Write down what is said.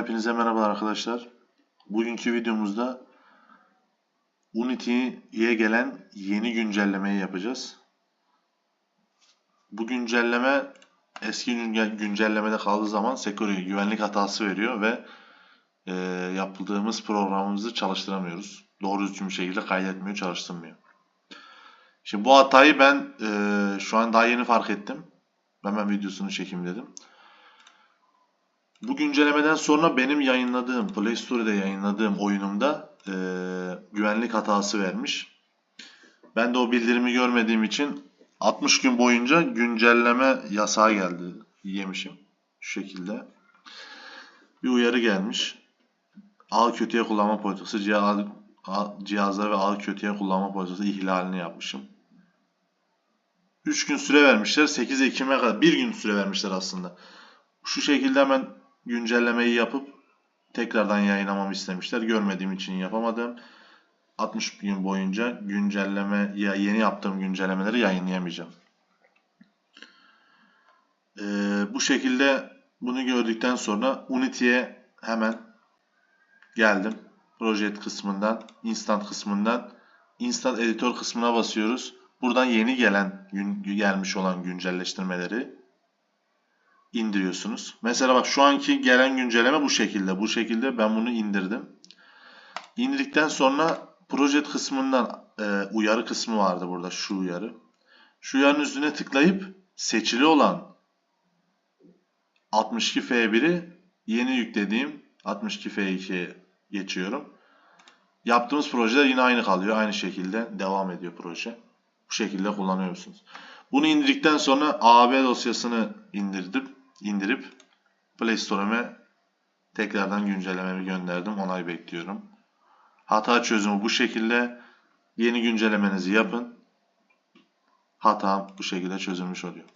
hepinize merhabalar arkadaşlar. Bugünkü videomuzda Unity'ye gelen yeni güncellemeyi yapacağız. Bu güncelleme eski günce- güncellemede kaldığı zaman security güvenlik hatası veriyor ve e, yaptığımız programımızı çalıştıramıyoruz. Doğru düzgün bir şekilde kaydetmiyor, çalıştırmıyor. Şimdi bu hatayı ben e, şu an daha yeni fark ettim. Hemen videosunu çekeyim dedim. Bu güncellemeden sonra benim yayınladığım, Play Store'da yayınladığım oyunumda eee, güvenlik hatası vermiş. Ben de o bildirimi görmediğim için 60 gün boyunca güncelleme yasağı geldi. Yemişim. Şu şekilde. Bir uyarı gelmiş. Ağ kötüye kullanma politikası, cihazları ve ağ kötüye kullanma politikası ihlalini yapmışım. 3 gün süre vermişler. 8 Ekim'e kadar. 1 gün süre vermişler aslında. Şu şekilde hemen güncellemeyi yapıp tekrardan yayınlamamı istemişler. Görmediğim için yapamadım. 60 gün boyunca güncelleme ya yeni yaptığım güncellemeleri yayınlayamayacağım. Ee, bu şekilde bunu gördükten sonra Unity'ye hemen geldim. Project kısmından, Instant kısmından Instant Editor kısmına basıyoruz. Buradan yeni gelen, gelmiş olan güncelleştirmeleri indiriyorsunuz. Mesela bak şu anki gelen güncelleme bu şekilde. Bu şekilde ben bunu indirdim. İndirdikten sonra Project kısmından e, uyarı kısmı vardı burada şu uyarı. Şu uyarının üstüne tıklayıp seçili olan 62F1'i yeni yüklediğim 62F2'ye geçiyorum. Yaptığımız projeler yine aynı kalıyor. Aynı şekilde devam ediyor proje. Bu şekilde kullanıyorsunuz. Bunu indirdikten sonra AB dosyasını indirdim, indirip Play Store'uma tekrardan güncellememi gönderdim. Onay bekliyorum. Hata çözümü bu şekilde. Yeni güncellemenizi yapın. Hata bu şekilde çözülmüş oluyor.